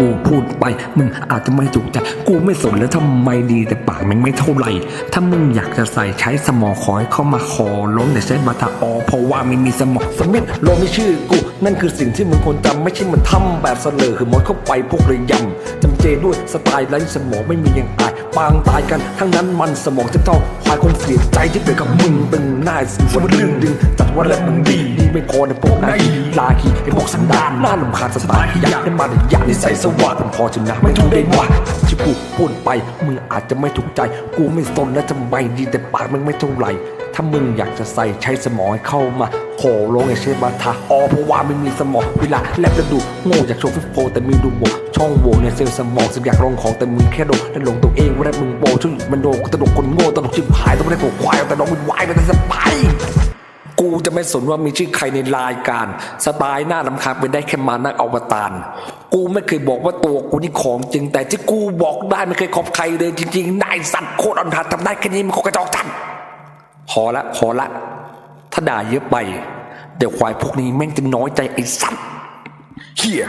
กูพูดไปมึงอาจจะไม่ถูกใจ กูไม่สนแล้วทำไมดีแต่ปากมึงไม่เท่าไหร่ ถ้ามึงอยากจะใส่ใช้สมองขอให้เข้ามาขอล้มแต่ใช้บัตรออเพราะว่าไม่มีสมองสมิธลงในชื่อกู นั่นคือสิ่งที่มึงควรจำไม่ใช่มันทำแบบเสลอคือมดเข้าไปพวกระยำจำเจด้วยสไตล์ไร้สมองไม่มีอย่างอายปางตายกันทั้งนั้นมันสมองจะเท่าควายคนเสียใจที่เป็นกับมึงตึงหน้าสิวันลื่นดึงจัดว่าแล้วมึงดีดีไม่พอในพวกนายลาคีไอ้พวกสันดานหน่าลำคาญสไตล์อยากได้มาแต่อยากนิสัยสว่างพอจนนะไม่ถูกได้ว่าที่กูพูดไปมึงอาจจะไม่ถูกใจ กูไม่สนและทำไมดีแต่ปากมึงไม่เท่าไหร่ถ้ามึงอยากจะใส่ใช้สมองให้เข้ามา โขลงไอ้เชฟบาทาอ๋อเพราะว่าไม่มีสมองเวลาแลบแล้วดูโง่จากโชว์ฟิปโฟแต่มีดูโบช่องโหว่ในเซลล์สมองสิบอยากลงของแต่มึงแค่โดนและหลงตัวเองว่าได้มึงโบช่วยมันโดนกูตลกคนโง่ตลกชิบหายต้องไม่ได้ตัวควายแต่น้องมันวายมันจะสบายกูจะไม่สนว่ามีชื่อใครในรายการ สไตล์หน้าลำคาญเป็นได้แค่มานักอวตาร กูไม่เคยบอกว่าตัวกูนี่ของจริง แต่ที่กูบอกได้ไม่เคยขอบใครเลยจริงๆนายสัตว์โคตรอันทัดทำได้แค่นี้มันโคตรกระจอกจังพอละพอละ ถ้าด่าเยอะไป เดี๋ยวควายพวกนี้แม่งจะน้อยใจไอ้สัตว์เฮีย